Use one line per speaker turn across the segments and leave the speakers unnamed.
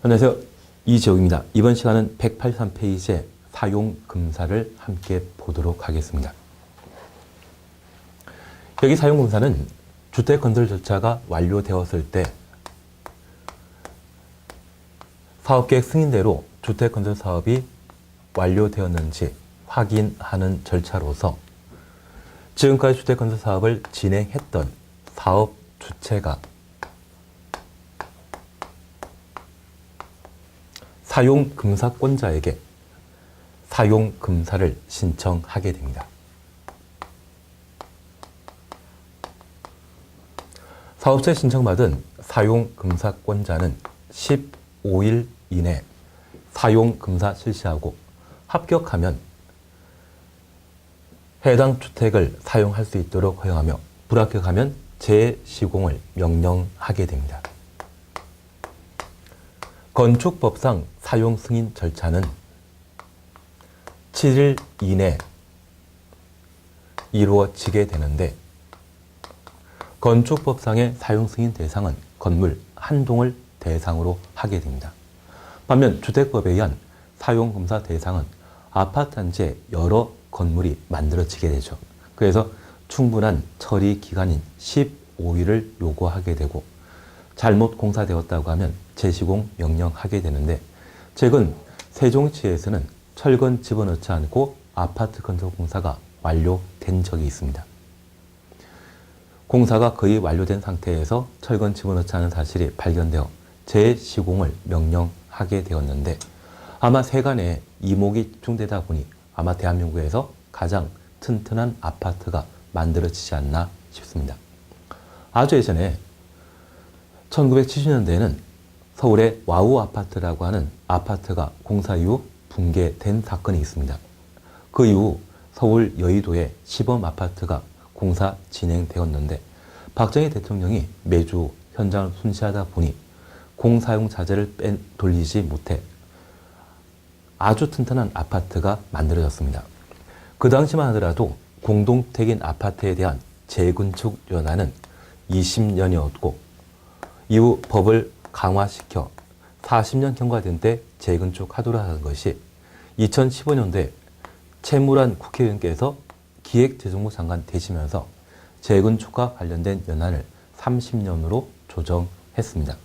안녕하세요. 이재욱입니다. 이번 시간은 183페이지의 사용금사를 함께 보도록 하겠습니다. 여기 사용금사는 주택 건설 절차가 완료되었을 때 사업계획 승인대로 주택 건설 사업이 완료되었는지 확인하는 절차로서 지금까지 주택 건설 사업을 진행했던 사업 주체가 사용 금사권자에게 사용 금사를 신청하게 됩니다. 사업체 신청받은 사용 금사권자는 15일 이내 사용 금사 실시하고 합격하면 해당 주택을 사용할 수 있도록 허용하며 불합격하면 재시공을 명령하게 됩니다. 건축법상 사용 승인 절차는 7일 이내 이루어지게 되는데 건축법상의 사용 승인 대상은 건물 한 동을 대상으로 하게 됩니다. 반면 주택법에 의한 사용 검사 대상은 아파트 단지에 여러 건물이 만들어지게 되죠. 그래서 충분한 처리 기간인 15일을 요구하게 되고 잘못 공사되었다고 하면 재시공 명령하게 되는데 최근 세종시에서는 철근 집어넣지 않고 아파트 건설 공사가 완료된 적이 있습니다. 공사가 거의 완료된 상태에서 철근 집어넣지 않은 사실이 발견되어 재시공을 명령하게 되었는데 아마 세간에 이목이 집중되다 보니 아마 대한민국에서 가장 튼튼한 아파트가 만들어지지 않나 싶습니다. 아주 예전에 1970년대에는 서울의 와우 아파트라고 하는 아파트가 공사 이후 붕괴된 사건이 있습니다. 그 이후 서울 여의도에 시범 아파트가 공사 진행되었는데 박정희 대통령이 매주 현장을 순시하다 보니 공사용 자재를 뺀 돌리지 못해 아주 튼튼한 아파트가 만들어졌습니다. 그 당시만 하더라도 공동택인 아파트에 대한 재건축 연한은 20년이었고 이후 법을 강화시켜 40년 경과된 때 재건축하도록 하는 것이 2015년도에 최무란 국회의원께서 기획재정부 장관 되시면서 재건축과 관련된 연한을 30년으로 조정했습니다.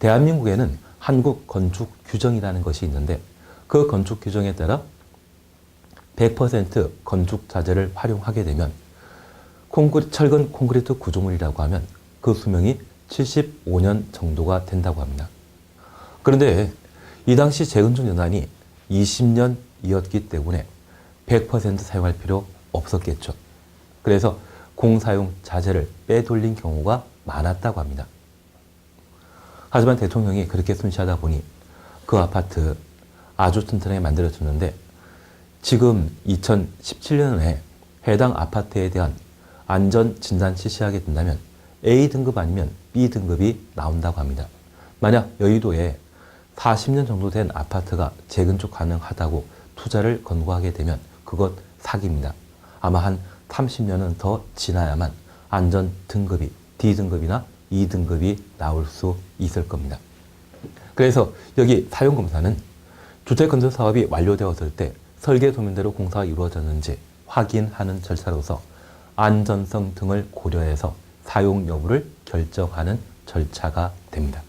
대한민국에는 한국 건축 규정이라는 것이 있는데 그 건축 규정에 따라 100% 건축 자재를 활용하게 되면 콘크리, 철근 콘크리트 구조물이라고 하면 그 수명이 75년 정도가 된다고 합니다. 그런데 이 당시 재건축 연한이 20년 이었기 때문에 100% 사용할 필요 없었겠죠. 그래서 공사용 자재를 빼돌린 경우가 많았다고 합니다. 하지만 대통령이 그렇게 순시하다 보니 그 아파트 아주 튼튼하게 만들어졌는데 지금 2017년에 해당 아파트에 대한 안전 진단 실시하게 된다면 A등급 아니면 B등급이 나온다고 합니다. 만약 여의도에 40년 정도 된 아파트가 재건축 가능하다고 투자를 권고하게 되면 그것 사기입니다. 아마 한 30년은 더 지나야만 안전 등급이 D등급이나 E등급이 나올 수 있을 겁니다. 그래서 여기 사용검사는 주택건설 사업이 완료되었을 때 설계 도면대로 공사가 이루어졌는지 확인하는 절차로서 안전성 등을 고려해서 사용 여부를 결정하는 절차가 됩니다.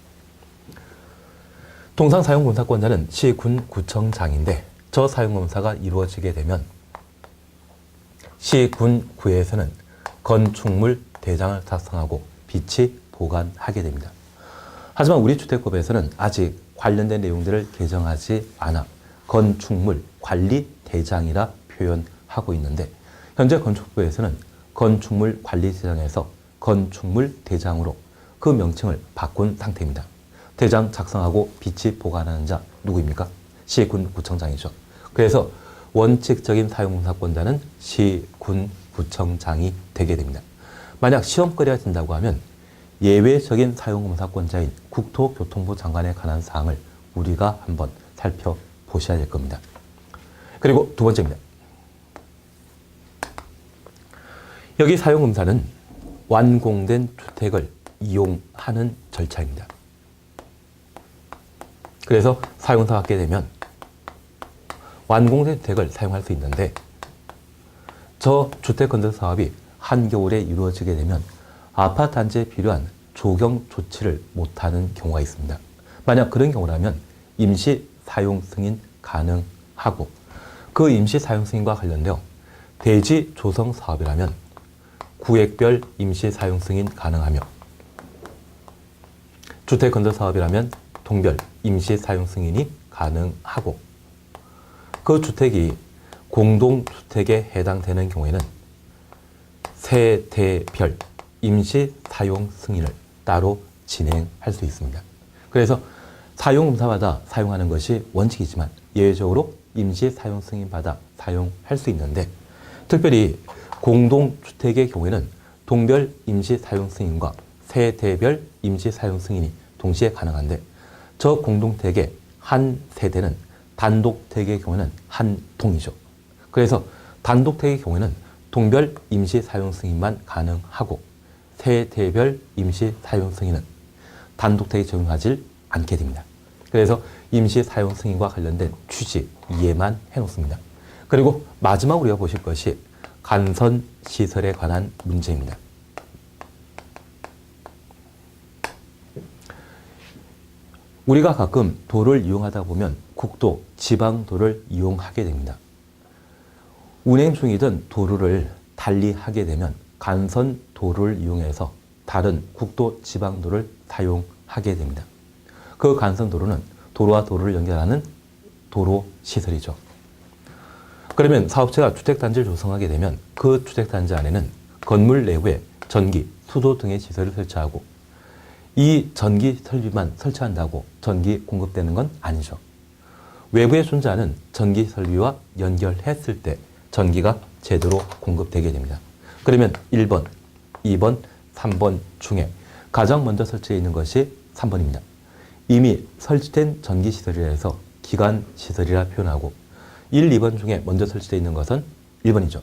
통상 사용검사권자는 시군 구청장인데 저 사용검사가 이루어지게 되면 시군 구에서는 건축물 대장을 작성하고 비치 보관하게 됩니다. 하지만 우리 주택법에서는 아직 관련된 내용들을 개정하지 않아 건축물 관리 대장이라 표현하고 있는데 현재 건축부에서는 건축물 관리 대장에서 건축물 대장으로 그 명칭을 바꾼 상태입니다. 대장 작성하고 비치 보관하는 자 누구입니까? 시군 구청장이죠. 그래서 원칙적인 사용공사권자는 시군 구청장이 되게 됩니다. 만약 시험거리가 된다고 하면 예외적인 사용공사권자인 국토교통부 장관에 관한 사항을 우리가 한번 살펴보셔야 될 겁니다. 그리고 두 번째입니다. 여기 사용검사는 완공된 주택을 이용하는 절차입니다. 그래서 사용사 받게 되면 완공된 주택을 사용할 수 있는데 저 주택 건설 사업이 한겨울에 이루어지게 되면 아파트 단지에 필요한 조경 조치를 못하는 경우가 있습니다. 만약 그런 경우라면 임시 사용 승인 가능하고 그 임시 사용 승인과 관련되어 대지 조성 사업이라면 구획별 임시 사용 승인 가능하며 주택 건설 사업이라면 동별 임시 사용 승인이 가능하고 그 주택이 공동주택에 해당되는 경우에는 세대별 임시 사용 승인을 따로 진행할 수 있습니다. 그래서 사용검사마다 사용하는 것이 원칙이지만 예외적으로 임시 사용 승인 받아 사용할 수 있는데 특별히 공동주택의 경우에는 동별 임시 사용 승인과 세대별 임시 사용 승인이 동시에 가능한데 저 공동택의 한 세대는 단독택의 경우는 한 동이죠. 그래서 단독택의 경우에는 동별 임시 사용 승인만 가능하고 세대별 임시 사용 승인은 단독택에 적용하지 않게 됩니다. 그래서 임시 사용 승인과 관련된 취지 이해만 해놓습니다. 그리고 마지막 우리가 보실 것이 간선 시설에 관한 문제입니다. 우리가 가끔 도를 이용하다 보면 국도, 지방도를 이용하게 됩니다. 운행 중이던 도로를 달리 하게 되면 간선 도로를 이용해서 다른 국도, 지방도를 사용하게 됩니다. 그 간선 도로는 도로와 도로를 연결하는 도로 시설이죠. 그러면 사업체가 주택단지를 조성하게 되면 그 주택단지 안에는 건물 내부에 전기, 수도 등의 시설을 설치하고 이 전기 설비만 설치한다고 전기 공급되는 건 아니죠. 외부에 존재하는 전기 설비와 연결했을 때 전기가 제대로 공급되게 됩니다. 그러면 1번, 2번, 3번 중에 가장 먼저 설치되어 있는 것이 3번입니다. 이미 설치된 전기시설이라서 기관시설이라 표현하고 1, 2번 중에 먼저 설치되어 있는 것은 1번이죠.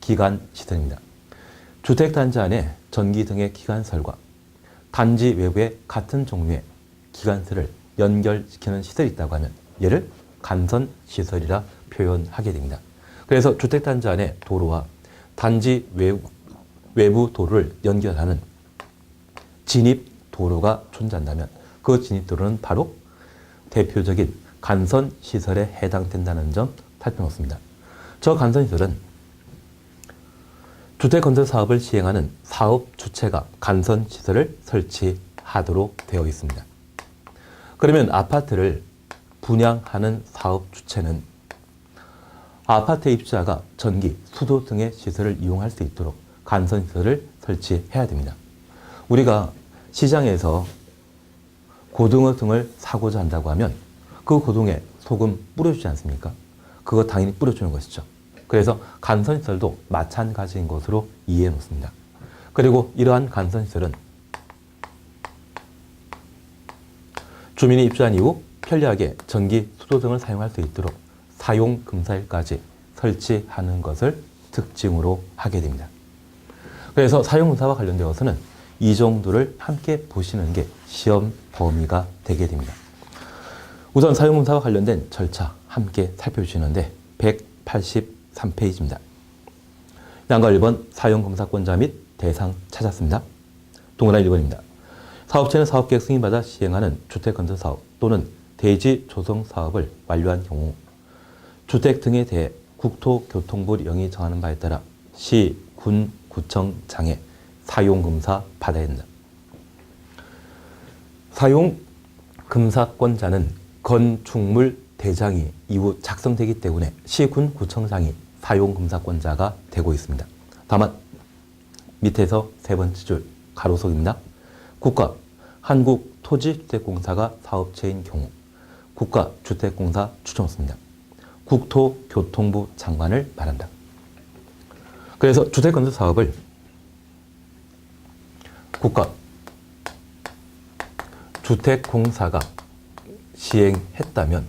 기관 시설입니다. 주택 단지 안에 전기 등의 기관설과 단지 외부에 같은 종류의 기관설을 연결시키는 시설이 있다고 하면 얘를 간선 시설이라 표현하게 됩니다. 그래서 주택 단지 안에 도로와 단지 외부, 외부 도로를 연결하는 진입 도로가 존재한다면 그 진입 도로는 바로 대표적인 간선 시설에 해당된다는 점 살펴놓습니다. 저 간선 시설은 주택 건설 사업을 시행하는 사업 주체가 간선 시설을 설치하도록 되어 있습니다. 그러면 아파트를 분양하는 사업 주체는 아파트 입주자가 전기, 수도 등의 시설을 이용할 수 있도록 간선 시설을 설치해야 됩니다. 우리가 시장에서 고등어 등을 사고자 한다고 하면 그 고등에 소금 뿌려주지 않습니까? 그거 당연히 뿌려주는 것이죠. 그래서 간선시설도 마찬가지인 것으로 이해해 놓습니다. 그리고 이러한 간선시설은 주민이 입주한 이후 편리하게 전기, 수도 등을 사용할 수 있도록 사용 금사일까지 설치하는 것을 특징으로 하게 됩니다. 그래서 사용 금사와 관련되어서는 이 정도를 함께 보시는 게 시험 범위가 되게 됩니다. 우선 사용 금사와 관련된 절차 함께 살펴주시는데 183페이지입니다. 양가 1번 사용 검사권자 및 대상 찾았습니다. 동그라미 1번입니다. 사업체는 사업계획 승인받아 시행하는 주택건설 사업 또는 대지 조성 사업을 완료한 경우 주택 등에 대해 국토교통부 령이 정하는 바에 따라 시, 군, 구청, 장에 사용검사 받아야 된다. 사용금사권자는 건축물 대장이 이후 작성되기 때문에 시군 구청장이 사용금사권자가 되고 있습니다. 다만 밑에서 세 번째 줄 가로속입니다. 국가 한국토지주택공사가 사업체인 경우 국가주택공사 추천없습니다. 국토교통부 장관을 말한다. 그래서 주택건설 사업을 국가 주택공사가 시행했다면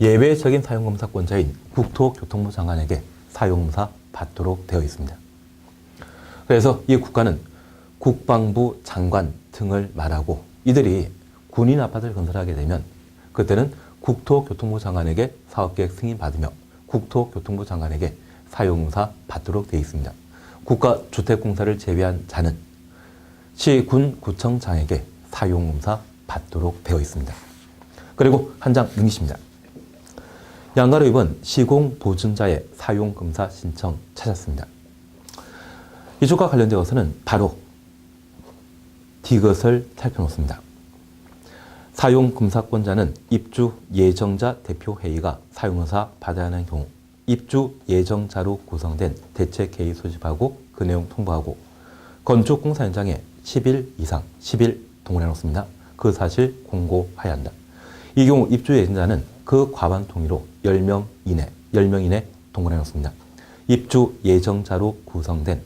예외적인 사용검사권자인 국토교통부 장관에게 사용검사 받도록 되어 있습니다. 그래서 이 국가는 국방부 장관 등을 말하고 이들이 군인 아파트를 건설하게 되면 그때는 국토교통부 장관에게 사업계획 승인 받으며 국토교통부 장관에게 사용공사 받도록 되어 있습니다. 국가주택공사를 제외한 자는 시, 군, 구청장에게 사용공사 받도록 되어 있습니다. 그리고 한 장 능이십니다. 양가로 입은 시공 보증자의 사용검사 신청 찾았습니다. 이쪽과 관련되어서는 바로 디귿을 살펴놓습니다. 사용검사권자는 입주 예정자 대표회의가 사용검사 받아야 하는 경우 입주 예정자로 구성된 대책회의 소집하고 그 내용 통보하고 건축공사 현장에 10일 이상 10일 동원해 놓습니다. 그 사실 공고해야 한다. 이 경우 입주 예정자는 그 과반 동의로 10명 이내, 10명 이내 동원해 놓습니다. 입주 예정자로 구성된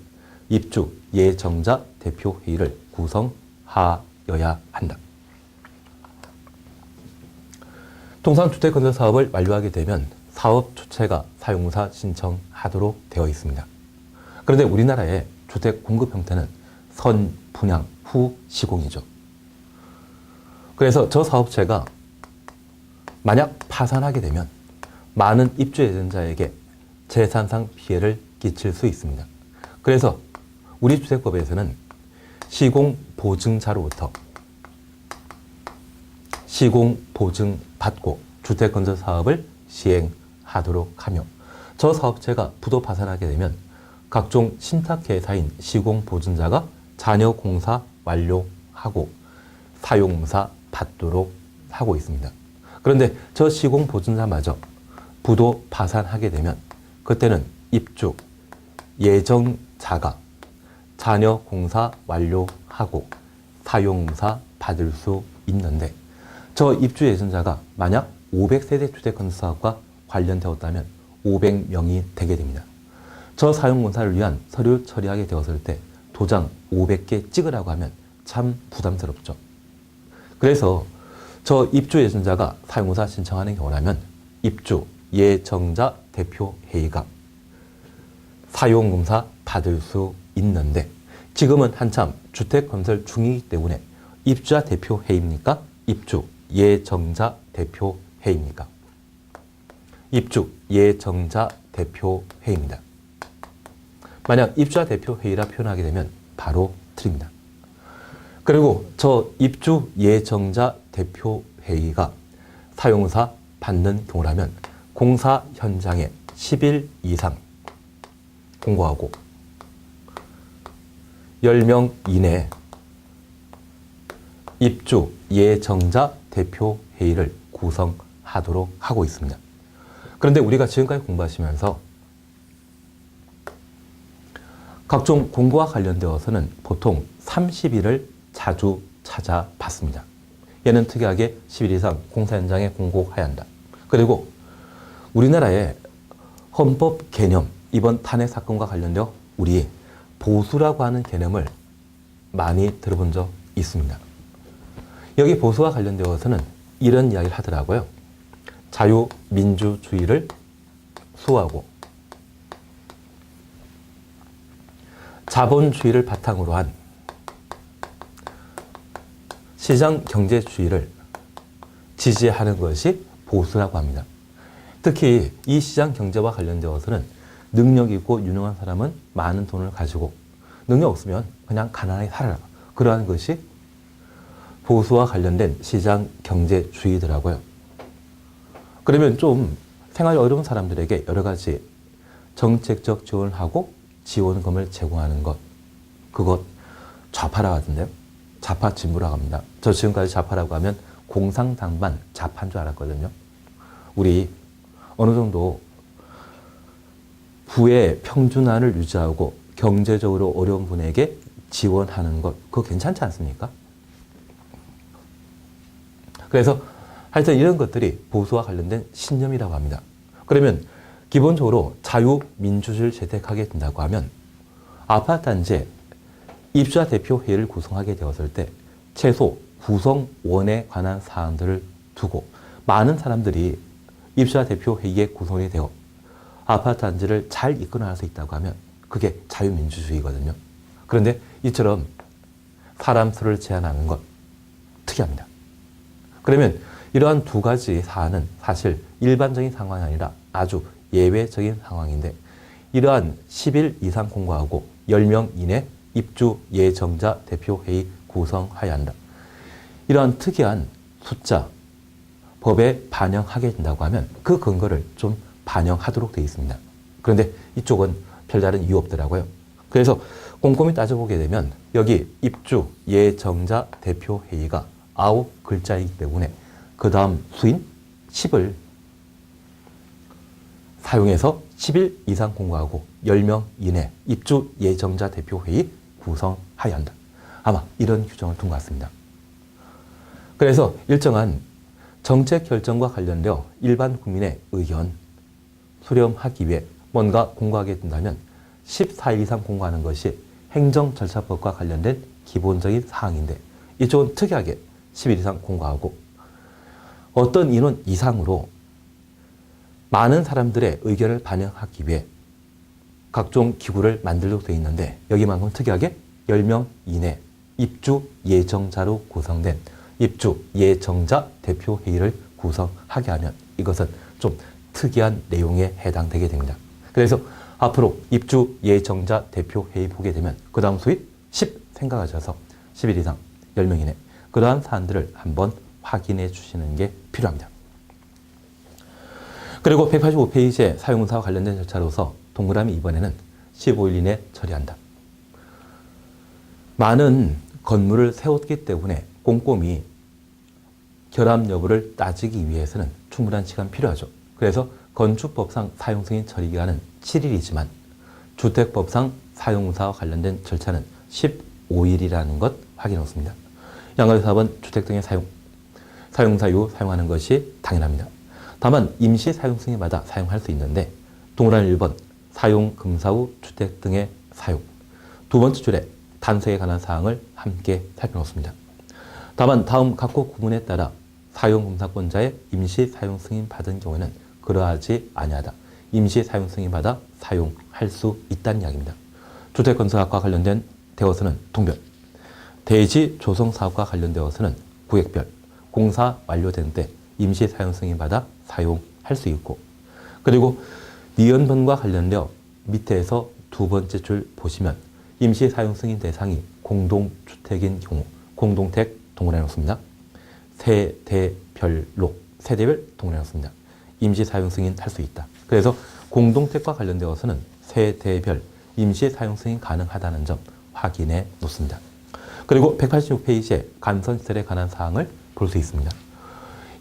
입주 예정자 대표회의를 구성하여야 한다. 통상주택 건설 사업을 완료하게 되면 사업 주체가 사용사 신청하도록 되어 있습니다. 그런데 우리나라의 주택 공급 형태는 선 분양 후 시공이죠. 그래서 저 사업체가 만약 파산하게 되면 많은 입주 예정자에게 재산상 피해를 끼칠 수 있습니다. 그래서 우리 주택법에서는 시공 보증자로부터 시공 보증 받고 주택 건설 사업을 시행하도록 하며 저 사업체가 부도 파산하게 되면 각종 신탁회사인 시공 보증자가 잔여 공사 완료하고 사용사 받도록 하고 있습니다. 그런데 저 시공 보증자마저 부도 파산하게 되면 그때는 입주 예정자가 잔여 공사 완료하고 사용사 받을 수 있는데 저 입주 예정자가 만약 500세대 주택 건설 사업과 관련되었다면 500명이 되게 됩니다. 저 사용공사를 위한 서류 처리하게 되었을 때 도장 500개 찍으라고 하면 참 부담스럽죠. 그래서 저 입주 예정자가 사용공사 신청하는 경우라면 입주 예정자 대표 회의가 사용공사 받을 수 있는데 지금은 한참 주택 건설 중이기 때문에 입주자 대표 회의입니까? 입주 예정자 대표 회의입니까? 입주 예정자 대표 회의입니다. 만약 입주자 대표 회의라 표현하게 되면 바로 틀립니다. 그리고 저 입주 예정자 대표 회의가 사용사 받는 경우라면 공사 현장에 10일 이상 공고하고 10명 이내 입주 예정자 대표 회의를 구성하도록 하고 있습니다. 그런데 우리가 지금까지 공부하시면서 각종 공고와 관련되어서는 보통 30일을 자주 찾아봤습니다. 얘는 특이하게 10일 이상 공사 현장에 공고해야 한다. 그리고 우리나라의 헌법 개념, 이번 탄핵 사건과 관련되어 우리 보수라고 하는 개념을 많이 들어본 적 있습니다. 여기 보수와 관련되어서는 이런 이야기를 하더라고요. 자유민주주의를 수호하고 자본주의를 바탕으로 한 시장 경제주의를 지지하는 것이 보수라고 합니다. 특히 이 시장 경제와 관련되어서는 능력 있고 유능한 사람은 많은 돈을 가지고 능력 없으면 그냥 가난하게 살아라. 그러한 것이 보수와 관련된 시장 경제주의더라고요. 그러면 좀 생활이 어려운 사람들에게 여러 가지 정책적 지원을 하고 지원금을 제공하는 것, 그것 좌파라고 하던데요. 좌파 진보라고 합니다. 저 지금까지 좌파라고 하면 공상당반 좌파인 줄 알았거든요. 우리 어느 정도 부의 평준화를 유지하고 경제적으로 어려운 분에게 지원하는 것, 그거 괜찮지 않습니까? 그래서 하여튼 이런 것들이 보수와 관련된 신념이라고 합니다. 그러면 기본적으로 자유민주주의를 채택하게 된다고 하면 아파트 단지에 입주자 대표 회의를 구성하게 되었을 때 최소 구성원에 관한 사항들을 두고 많은 사람들이 입주자 대표 회의에 구성이 되어 아파트 단지를 잘 이끌어낼 수 있다고 하면 그게 자유민주주의거든요. 그런데 이처럼 사람 수를 제한하는 것 특이합니다. 그러면 이러한 두 가지 사안은 사실 일반적인 상황이 아니라 아주 예외적인 상황인데 이러한 10일 이상 공고하고 10명 이내 입주 예정자 대표회의 구성하여야 한다. 이러한 특이한 숫자 법에 반영하게 된다고 하면 그 근거를 좀 반영하도록 되어 있습니다. 그런데 이쪽은 별다른 이유 없더라고요. 그래서 꼼꼼히 따져보게 되면 여기 입주 예정자 대표회의가 아홉 글자이기 때문에 그 다음 수인 10을 사용해서 10일 이상 공고하고 10명 이내 입주 예정자 대표회의 구성하여야 한다. 아마 이런 규정을 둔 것 같습니다. 그래서 일정한 정책 결정과 관련되어 일반 국민의 의견 수렴하기 위해 뭔가 공고하게 된다면 14일 이상 공고하는 것이 행정 절차법과 관련된 기본적인 사항인데 이쪽은 특이하게 10일 이상 공고하고 어떤 인원 이상으로 많은 사람들의 의견을 반영하기 위해 각종 기구를 만들도록 되어 있는데 여기만큼 특이하게 10명 이내 입주 예정자로 구성된 입주 예정자 대표 회의를 구성하게 하면 이것은 좀 특이한 내용에 해당되게 됩니다. 그래서 앞으로 입주 예정자 대표 회의 보게 되면 그 다음 수입 10 생각하셔서 10일 이상 10명 이내 그러한 사안들을 한번 확인해 주시는 게 필요합니다. 그리고 185페이지의 사용사와 관련된 절차로서 동그라미 이번에는 15일 이내 처리한다. 많은 건물을 세웠기 때문에 꼼꼼히 결함 여부를 따지기 위해서는 충분한 시간 필요하죠. 그래서 건축법상 사용 승인 처리 기간은 7일이지만 주택법상 사용사와 관련된 절차는 15일이라는 것 확인했습니다. 양가의 사업은 주택 등의 사용, 사용사 이후 사용하는 것이 당연합니다. 다만 임시 사용 승인받아 사용할 수 있는데 동그라미 1번 사용 금사 후 주택 등의 사용 두 번째 줄에 단서에 관한 사항을 함께 살펴놓습니다. 다만 다음 각국 구문에 따라 사용 검사권자의 임시 사용 승인 받은 경우에는 그러하지 아니하다. 임시 사용 승인 받아 사용할 수 있다는 이야기입니다. 주택 건설학과 관련된 되어서는 동별, 대지 조성 사업과 관련되어서는 구획별, 공사 완료된 때 임시 사용 승인 받아 사용할 수 있고 그리고 니은번과 관련되어 밑에서 두 번째 줄 보시면 임시 사용 승인 대상이 공동주택인 경우 공동택 동그라미 놓습니다. 세대별로 세대별 동그라미 놓습니다. 임시 사용 승인 할 수 있다. 그래서 공동택과 관련되어서는 세대별 임시 사용 승인 가능하다는 점 확인해 놓습니다. 그리고 186페이지에 간선시설에 관한 사항을 볼 수 있습니다.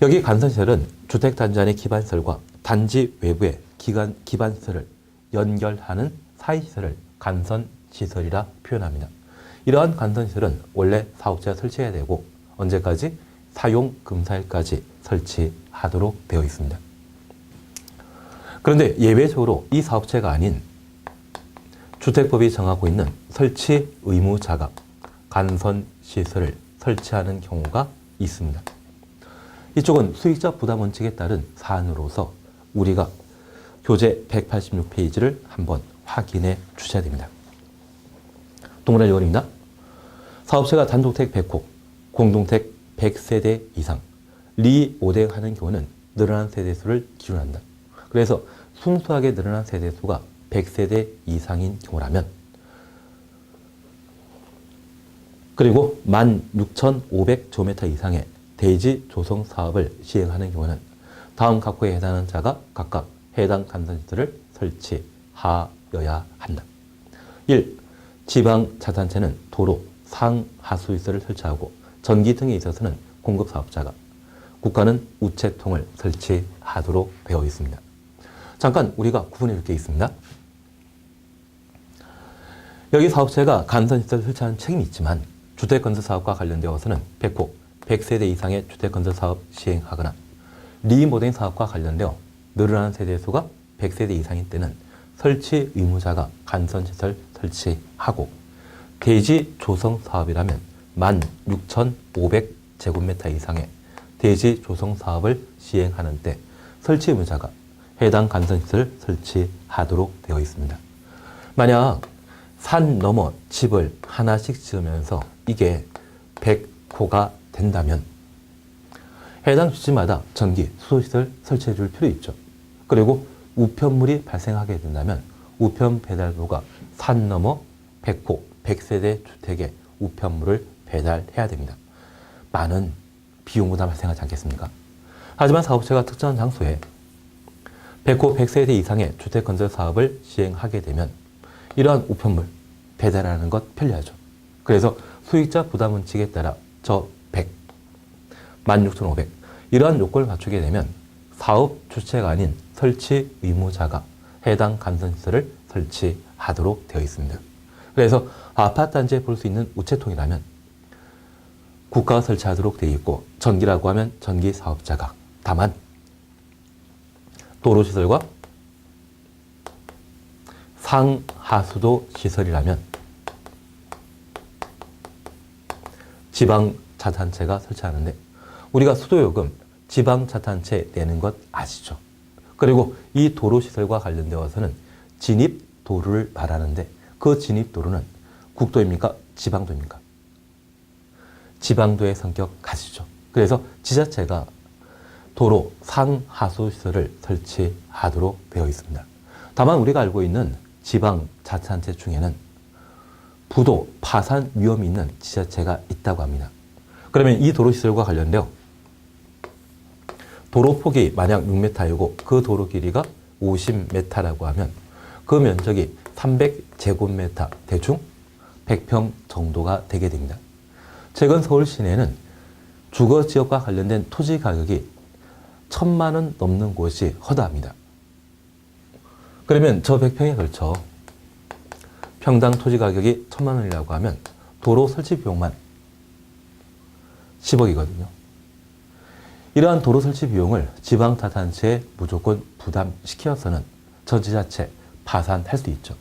여기 간선시설은 주택단지 안의 기반시설과 단지 외부의 기관, 기반시설을 연결하는 사이시설을 간선시설이라 표현합니다. 이러한 간선시설은 원래 사업자가 설치해야 되고 언제까지? 사용 금사일까지 설치하도록 되어 있습니다. 그런데 예외적으로 이 사업체가 아닌 주택법이 정하고 있는 설치 의무자가 간선 시설을 설치하는 경우가 있습니다. 이쪽은 수익자 부담 원칙에 따른 사안으로서 우리가 교재 186페이지를 한번 확인해 주셔야 됩니다. 동그라미 원입니다. 사업체가 단독택 100호, 공동택 100세대 이상, 리 5대 하는 경우는 늘어난 세대수를 기준한다. 그래서 순수하게 늘어난 세대수가 100세대 이상인 경우라면 그리고 16,500조메타 이상의 대지 조성 사업을 시행하는 경우는 다음 각호에 해당하는 자가 각각 해당 간선시설을 설치하여야 한다. 1. 지방 자산체는 도로, 상 하수시설을 설치하고 전기 등에 있어서는 공급 사업자가 국가는 우체통을 설치하도록 되어 있습니다. 잠깐 우리가 구분해 줄 게 있습니다. 여기 사업체가 간선시설 설치하는 책임이 있지만 주택건설 사업과 관련되어서는 100호, 100세대 이상의 주택건설 사업 시행하거나 리모델링 사업과 관련되어 늘어나는 세대 수가 100세대 이상인 때는 설치 의무자가 간선시설 설치하고 대지 조성 사업이라면 16,500제곱미터 이상의 대지 조성 사업을 시행하는 때 설치 의무자가 해당 간선시설 설치하도록 되어 있습니다. 만약 산 넘어 집을 하나씩 지으면서 이게 100호가 된다면 해당 주지마다 전기, 수도시설 설치해 줄 필요 있죠. 그리고 우편물이 발생하게 된다면 우편 배달부가 산 넘어 100호, 100세대 주택에 우편물을 배달해야 됩니다. 많은 비용 부담 발생하지 않겠습니까? 하지만 사업체가 특정한 장소에 100호 100세대 이상의 주택 건설 사업을 시행하게 되면 이러한 우편물 배달하는 것 편리하죠. 그래서 수익자 부담 원칙에 따라 저 100, 16,500 이러한 요건을 갖추게 되면 사업 주체가 아닌 설치 의무자가 해당 감선시설을 설치하도록 되어 있습니다. 그래서 아파트 단지에 볼 수 있는 우체통이라면 국가가 설치하도록 되어 있고 전기라고 하면 전기 사업자가 다만 도로시설과 상하수도 시설이라면 지방자탄체가 설치하는데 우리가 수도요금 지방자탄체 내는 것 아시죠? 그리고 이 도로 시설과 관련되어서는 진입 도로를 말하는데 그 진입 도로는 국도입니까? 지방도입니까? 지방도의 성격 가지죠. 그래서 지자체가 도로 상하수 시설을 설치하도록 되어 있습니다. 다만 우리가 알고 있는 지방 자치단체 중에는 부도 파산 위험이 있는 지자체가 있다고 합니다. 그러면 이 도로 시설과 관련되어 도로 폭이 만약 6m이고 그 도로 길이가 50m라고 하면 그 면적이 300제곱미터 대충 100평 정도가 되게 됩니다. 최근 서울 시내는 주거 지역과 관련된 토지 가격이 천만 원 넘는 곳이 허다합니다. 그러면 저 100평에 걸쳐 평당 토지 가격이 천만 원이라고 하면 도로 설치 비용만 10억이거든요. 이러한 도로 설치 비용을 지방자치단체에 무조건 부담시켜서는 전 지자체 파산할 수 있죠.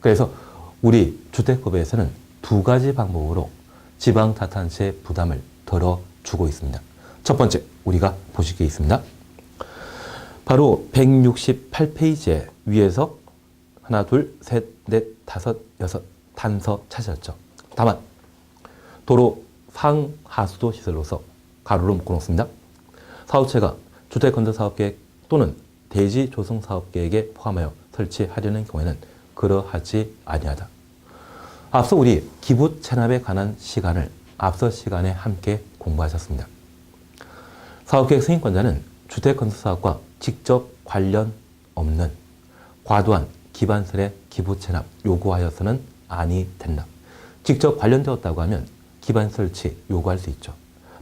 그래서 우리 주택법에서는 두 가지 방법으로 지방자치단체 부담을 덜어주고 있습니다. 첫 번째, 우리가 보실 게 있습니다. 바로 168페이지에 위에서 하나, 둘, 셋, 넷, 다섯, 여섯 단서 찾으셨죠. 다만 도로 상하수도 시설로서 가로로 묶어놓습니다. 사업체가 주택건설사업계획 또는 대지 조성 사업계획에 포함하여 설치하려는 경우에는 그러하지 아니하다. 앞서 우리 기부 체납에 관한 시간을 앞서 시간에 함께 공부하셨습니다. 사업계획 승인권자는 주택건설사업과 직접 관련 없는 과도한 기반설의 기부 체납 요구하여서는 아니 된다. 직접 관련되었다고 하면 기반 설치 요구할 수 있죠.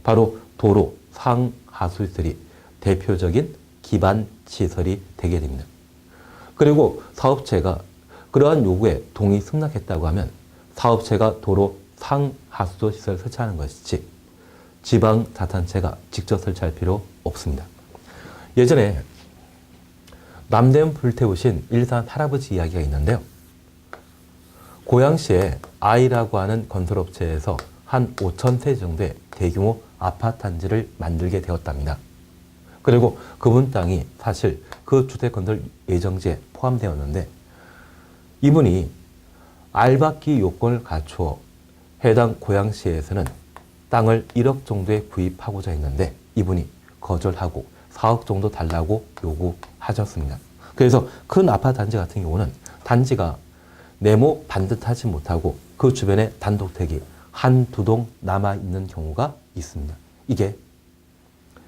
바로 도로 상 하수시설이 대표적인 기반 시설이 되게 됩니다. 그리고 사업체가 그러한 요구에 동의 승낙했다고 하면 사업체가 도로 상하수도 시설 설치하는 것이지 지방 자탄체가 직접 설치할 필요 없습니다. 예전에 남대문 불태우신 일산 할아버지 이야기가 있는데요. 고양시에 아이라고 하는 건설업체에서 한 5천 세 정도의 대규모 아파트 단지를 만들게 되었답니다. 그리고 그분 땅이 사실 그 주택 건설 예정지에 포함되었는데 이분이 알박기 요건을 갖추어 해당 고양시에서는 땅을 1억 정도에 구입하고자 했는데 이분이 거절하고 4억 정도 달라고 요구하셨습니다. 그래서 큰 아파트 단지 같은 경우는 단지가 네모 반듯하지 못하고 그 주변에 단독택이 한 두 동 남아 있는 경우가 있습니다. 이게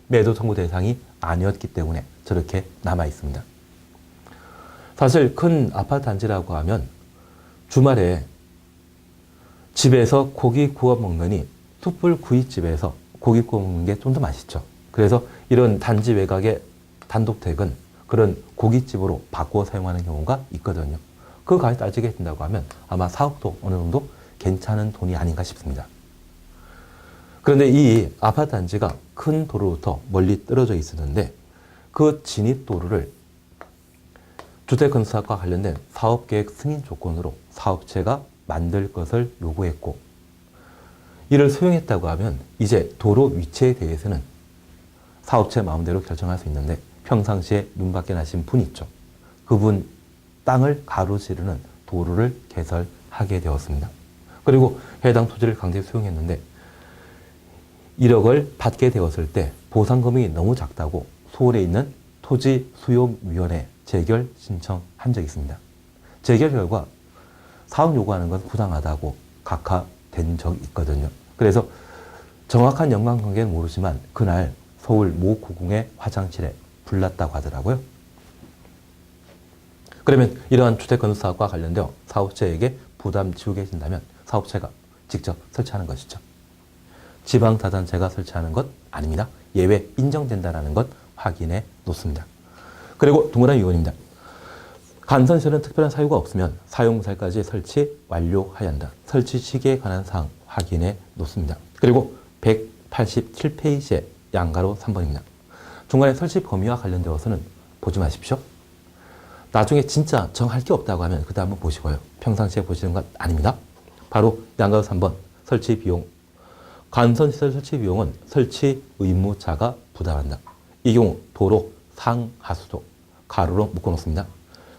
매도 청구 대상이 아니었기 때문에 저렇게 남아 있습니다. 사실 큰 아파트 단지라고 하면 주말에 집에서 고기 구워 먹느니 숯불 구이집에서 고기 구워 먹는 게 좀 더 맛있죠. 그래서 이런 단지 외곽의 단독택은 그런 고깃집으로 바꾸어 사용하는 경우가 있거든요. 그 가격 따지게 된다고 하면 아마 4억도 어느 정도 괜찮은 돈이 아닌가 싶습니다. 그런데 이 아파트 단지가 큰 도로부터 멀리 떨어져 있었는데 그 진입 도로를 주택 건설과 관련된 사업 계획 승인 조건으로 사업체가 만들 것을 요구했고 이를 수용했다고 하면 이제 도로 위치에 대해서는 사업체 마음대로 결정할 수 있는데 평상시에 눈밖에 나신 분 있죠. 그분 땅을 가로지르는 도로를 개설하게 되었습니다. 그리고 해당 토지를 강제 수용했는데 1억을 받게 되었을 때 보상금이 너무 작다고 서울에 있는 토지 수용위원회 재결 신청한 적이 있습니다. 재결 결과 사업 요구하는 건 부당하다고 각하된 적이 있거든요. 그래서 정확한 연관관계는 모르지만 그날 서울 모 구공의 화장실에 불났다고 하더라고요. 그러면 이러한 주택 건설 사업과 관련되어 사업체에게 부담 지우게 해준다면 사업체가 직접 설치하는 것이죠. 지방자단체가 설치하는 것 아닙니다. 예외 인정된다는 것 확인해 놓습니다. 그리고 동그란 의원입니다. 간선시설은 특별한 사유가 없으면 사용살까지 설치 완료해야 한다. 설치 시기에 관한 사항 확인해 놓습니다. 그리고 187페이지의 양가로 3번입니다. 중간에 설치 범위와 관련되어서는 보지 마십시오. 나중에 진짜 정할 게 없다고 하면 그때 한번 보시고요. 평상시에 보시는 것 아닙니다. 바로 양가로 3번 설치 비용. 간선시설 설치 비용은 설치 의무자가 부담한다. 이 경우 도로 상하수도 가로로 묶어놓습니다.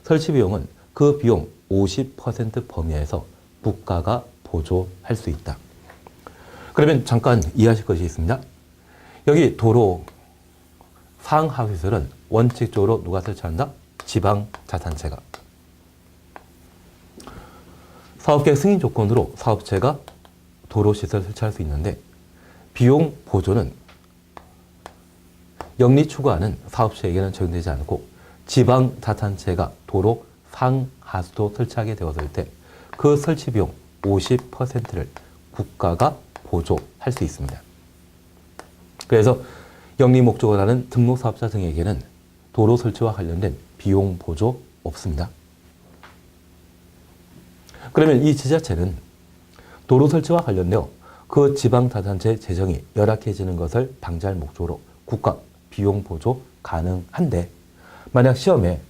설치 비용은 그 비용 50% 범위에서 국가가 보조할 수 있다. 그러면 잠깐 이해하실 것이 있습니다. 여기 도로 상하수설은 원칙적으로 누가 설치한다? 지방자산체가. 사업계획 승인 조건으로 사업체가 도로 시설 설치할 수 있는데 비용 보조는 영리 추구하는 사업체에게는 적용되지 않고 지방자산체가 도로 상하수도 설치하게 되었을 때 그 설치 비용 50%를 국가가 보조할 수 있습니다. 그래서 영리 목적을 하는 등록 사업자 등에게는 도로 설치와 관련된 비용 보조 없습니다. 그러면 이 지자체는 도로 설치와 관련되어 그 지방자산체 재정이 열악해지는 것을 방지할 목적으로 국가 비용 보조 가능한데 만약 시험에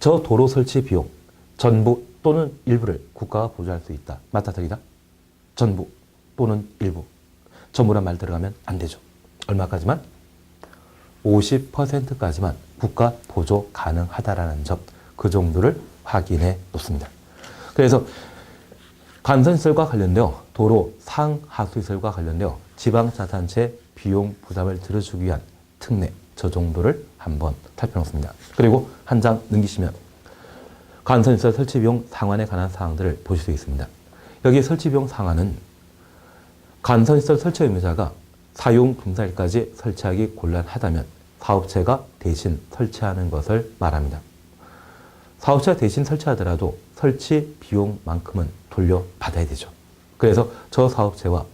저 도로 설치 비용 전부 또는 일부를 국가가 보조할 수 있다. 맞다 틀리다? 전부 또는 일부. 전부란 말 들어가면 안 되죠. 얼마까지만? 50%까지만 국가 보조 가능하다라는 점, 그 정도를 확인해 놓습니다. 그래서 간선시설과 관련되어 도로 상하수시설과 관련되어 지방자산체 비용 부담을 들어주기 위한 특례, 저 정도를 한번 살펴놓습니다. 그리고 한 장 넘기시면 간선시설 설치 비용 상환에 관한 사항들을 보실 수 있습니다. 여기 설치 비용 상환은 간선시설 설치 의무자가 사용 금사일까지 설치하기 곤란하다면 사업체가 대신 설치하는 것을 말합니다. 사업체가 대신 설치하더라도 설치 비용만큼은 돌려받아야 되죠. 그래서 저 사업체와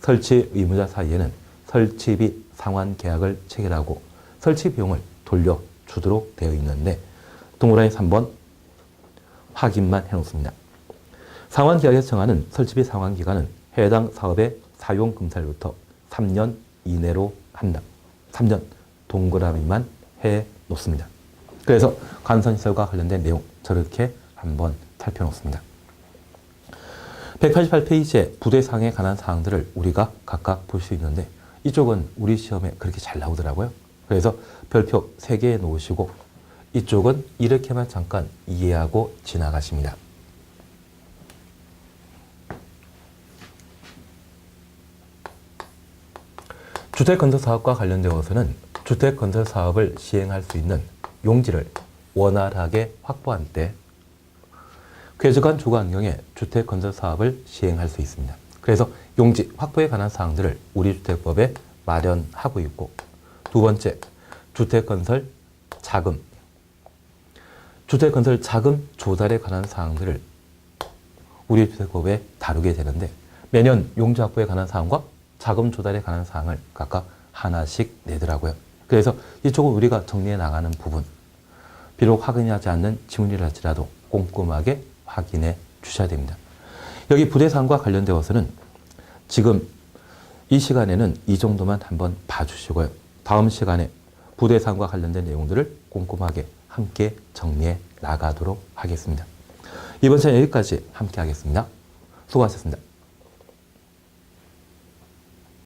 설치 의무자 사이에는 설치비 상환 계약을 체결하고 설치 비용을 돌려주도록 되어 있는데 동그라미 3번 확인만 해놓습니다. 상환 계약에서 정하는 설치비 상환 기간은 해당 사업의 사용 금살부터 3년 이내로 한다. 3년 동그라미만 해 놓습니다. 그래서 간선시설과 관련된 내용 저렇게 한번 살펴놓습니다. 188페이지에 부대상에 관한 사항들을 우리가 각각 볼 수 있는데 이쪽은 우리 시험에 그렇게 잘 나오더라고요. 그래서 별표 3개 놓으시고 이쪽은 이렇게만 잠깐 이해하고 지나가십니다. 주택건설 사업과 관련되어서는 주택건설 사업을 시행할 수 있는 용지를 원활하게 확보한 때 쾌적한 주거 환경에 주택건설 사업을 시행할 수 있습니다. 그래서 용지 확보에 관한 사항들을 우리 주택법에 마련하고 있고 두 번째 주택건설 자금 주택건설 자금 조달에 관한 사항들을 우리 주택법에 다루게 되는데 매년 용지 확보에 관한 사항과 자금 조달에 관한 사항을 각각 하나씩 내더라고요. 그래서 이쪽은 우리가 정리해 나가는 부분 비록 확인하지 않는 지문이랄지라도 꼼꼼하게 확인해 주셔야 됩니다. 여기 부대상과 관련되어서는 지금 이 시간에는 이 정도만 한번 봐주시고요. 다음 시간에 부대상과 관련된 내용들을 꼼꼼하게 함께 정리해 나가도록 하겠습니다. 이번 시간 여기까지 함께 하겠습니다. 수고하셨습니다.